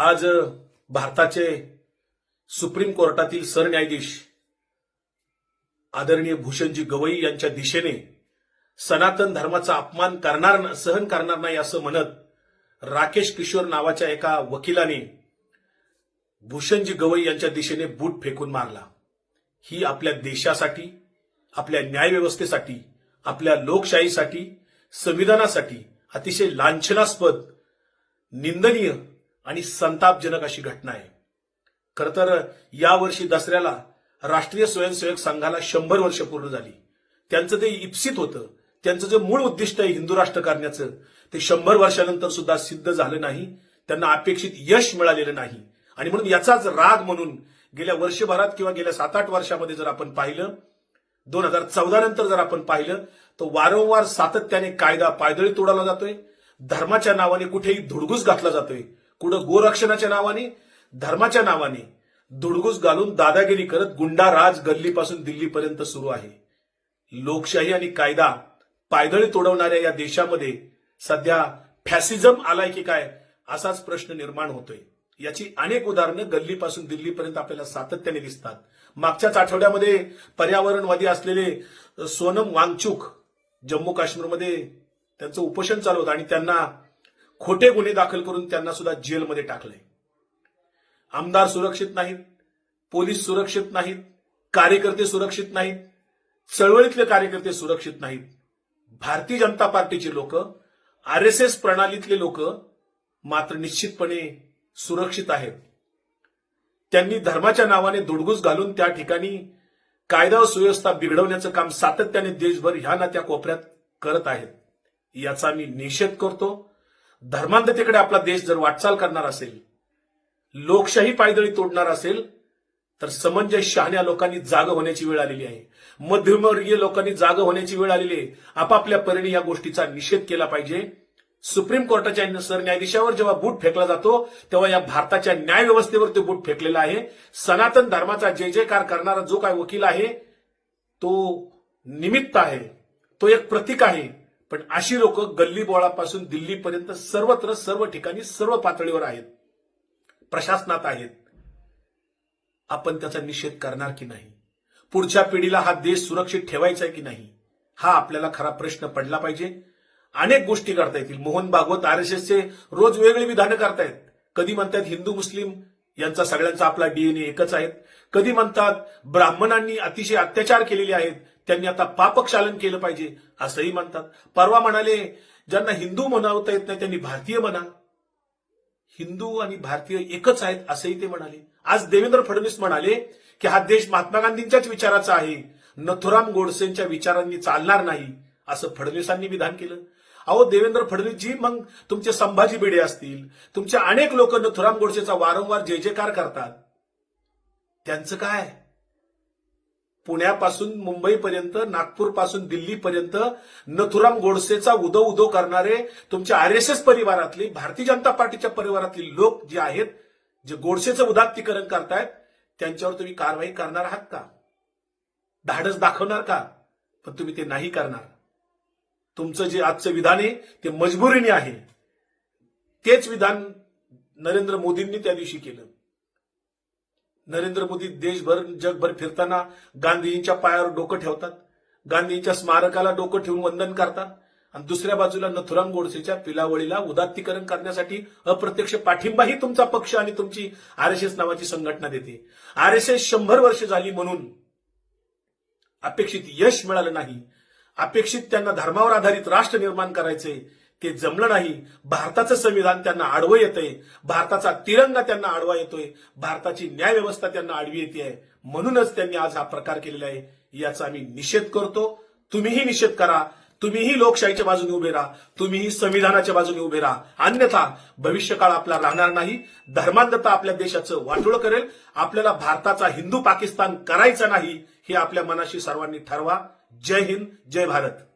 आज भारताचे सुप्रीम कोर्टातील सरन्यायाधीश आदरणीय भूषणजी गवई यांच्या दिशेने सनातन धर्माचा अपमान करणार सहन करणार नाही असं म्हणत राकेश किशोर नावाच्या एका वकिलाने भूषणजी गवई यांच्या दिशेने बूट फेकून मारला. ही आपल्या देशासाठी आपल्या न्यायव्यवस्थेसाठी आपल्या लोकशाहीसाठी संविधानासाठी अतिशय लांछनास्पद निंदनीय आणि संतापजनक अशी घटना आहे. खर तर यावर्षी दसऱ्याला राष्ट्रीय स्वयंसेवक संघाला शंभर वर्ष पूर्ण झाली. त्यांचं ते इप्सित होतं त्यांचं जे मूळ उद्दिष्ट आहे हिंदू राष्ट्र करण्याचं ते शंभर वर्षानंतर सुद्धा सिद्ध झालं नाही त्यांना अपेक्षित यश मिळालेलं नाही. आणि म्हणून याचाच राग म्हणून गेल्या वर्षभरात किंवा गेल्या सात आठ वर्षामध्ये जर आपण पाहिलं दोन हजार चौदा नंतर जर आपण पाहिलं तर वारंवार सातत्याने कायदा पायदळी तोडाला जातोय धर्माच्या नावाने कुठेही धुडगूस घातला जातोय कुठं गोरक्षणाच्या नावाने धर्माच्या नावाने धुडगूस घालून दादागिरी करत गुंडा राज गल्लीपासून दिल्लीपर्यंत सुरू आहे. लोकशाही आणि कायदा पायदळी तोडवणाऱ्या या देशामध्ये सध्या फॅसिझम आलाय की काय असाच प्रश्न निर्माण होतोय. याची अनेक उदाहरणं गल्लीपासून दिल्लीपर्यंत आपल्याला सातत्याने दिसतात. मागच्याच आठवड्यामध्ये पर्यावरणवादी असलेले सोनम वांगचूक जम्मू काश्मीरमध्ये त्यांचं उपोषण चालू होतं आणि त्यांना खोटे गुन्हे दाखल करून त्यांना सुद्धा जेलमध्ये टाकलंय. आमदार सुरक्षित नाहीत पोलीस सुरक्षित नाहीत कार्यकर्ते सुरक्षित नाहीत चळवळीतले कार्यकर्ते सुरक्षित नाहीत. भारतीय जनता पार्टीचे लोक आर एस एस प्रणालीतले लोक मात्र निश्चितपणे सुरक्षित आहेत. त्यांनी धर्माच्या नावाने दुडगूस घालून त्या ठिकाणी कायदा व सुव्यवस्था बिघडवण्याचं काम सातत्याने देशभर ह्या ना त्या कोपऱ्यात करत आहेत. याचा मी निषेध करतो. धर्मांधतेकडे आपला देश जर वाटचाल करणार असेल लोकशाही पायदळी तोडणार असेल तर समंजय शहाण्या लोकांनी जाग होण्याची वेळ आलेली आहे. मध्यमवर्गीय लोकांनी जाग होण्याची वेळ आलेली आहे. आपापल्या परीने या गोष्टीचा निषेध केला पाहिजे. सुप्रीम कोर्टाच्या सरन्यायाधीशावर जेव्हा बूट फेकला जातो तेव्हा या भारताच्या न्यायव्यवस्थेवर ते बूट फेकलेला आहे. सनातन धर्माचा जय जयकार करणारा जो काय वकील आहे तो निमित्त आहे. तो एक प्रतीक आहे. पण अशी लोक गल्ली बोळापासून दिल्लीपर्यंत सर्वत्र सर्व ठिकाणी सर्व पातळीवर आहेत. प्रशासनात आहेत. आपण त्याचा निषेध करणार की नाही? पुढच्या पिढीला हा देश सुरक्षित ठेवायचा आहे की नाही? हा आपल्याला खरा प्रश्न पडला पाहिजे. अनेक गोष्टी करता येतील. मोहन भागवत आर एस एसचे रोज वेगळी विधानं करतायत. कधी म्हणतात हिंदू मुस्लिम यांचा सगळ्यांचा आपला डीएनए एकच आहेत. कधी म्हणतात ब्राह्मणांनी अतिशय अत्याचार केलेले आहेत. त्यांनी आता पापक्षालन केलं पाहिजे असंही म्हणतात. परवा म्हणाले ज्यांना हिंदू म्हणावता येत नाही त्यांनी भारतीय म्हणा. हिंदू आणि भारतीय एकच आहेत असंही ते म्हणाले. आज देवेंद्र फडणवीस म्हणाले की हा देश महात्मा गांधींच्याच विचाराचा आहे. नथुराम गोडसेंच्या विचारांनी चालणार नाही असं फडणवीसांनी विधान केलं. अहो देवेंद्र फडणवीसजी मग तुमचे संभाजी भिडे असतील तुमचे अनेक लोक नथुराम गोडसेचा वारंवार जय जयकार करतात. त्यांचं काय? पुण्यापासून मुंबईपर्यंत नागपूरपासून दिल्लीपर्यंत नथुराम गोडसेचा उदो उदो करणारे तुमच्या R S S परिवारातले Bharatiya Janata पार्टीच्या परिवारातले लोक जे आहेत जे गोडसेचं उदात्तीकरण करतायत त्यांच्यावर तुम्ही कारवाई करणार आहात का? धाडस दाखवणार का? पण तुम्ही ते नाही करणार. तुमचं जे आजचं विधान आहे ते मजबुरीने आहे. तेच विधान नरेंद्र मोदींनी त्या दिवशी केलं. नरेंद्र मोदी देशभर जगभर फिरताना गांधीजींच्या पायावर डोकं ठेवतात. गांधीजींच्या स्मारकाला डोकं ठेवून वंदन करतात. आणि दुसऱ्या बाजूला नथुराम गोडसेच्या पिलावळीला उदात्तीकरण करण्यासाठी अप्रत्यक्ष पाठिंबाही तुमचा पक्ष आणि तुमची आर एस एस नावाची संघटना देते. आर एस एस शंभर वर्ष झाली म्हणून अपेक्षित यश मिळालं नाही. अपेक्षित त्यांना धर्मावर आधारित राष्ट्र निर्माण करायचे ते जमलं नाही भारताचं संविधान त्यांना आडवं येतंय भारताचा तिरंगा त्यांना आडवा येतोय भारताची न्याय व्यवस्था त्यांना आडवी येते आहे. म्हणूनच त्यांनी आज हा प्रकार केलेला आहे याचा आम्ही निषेध करतो. तुम्हीही निषेध करा तुम्हीही लोकशाहीच्या बाजूने उभे राहा तुम्हीही संविधानाच्या बाजूने उभे राहा. अन्यथा भविष्यकाळ आपला राहणार नाही धर्मांधता आपल्या देशाचं वाटोळ करेल आपल्याला भारताचा हिंदू पाकिस्तान करायचा नाही हे आपल्या मनाशी सर्वांनी ठरवा. जय हिंद जय भारत.